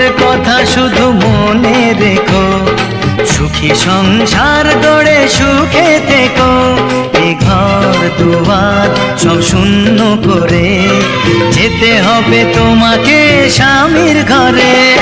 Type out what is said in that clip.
আমাদের কথা শুধু মনে রেখো। সুখী সংসার গড়ে সুখে থেকো। এ ঘর, দুয়ার সব শূন্য করে। যেতে হবে তোমাকে স্বামীর ঘরে।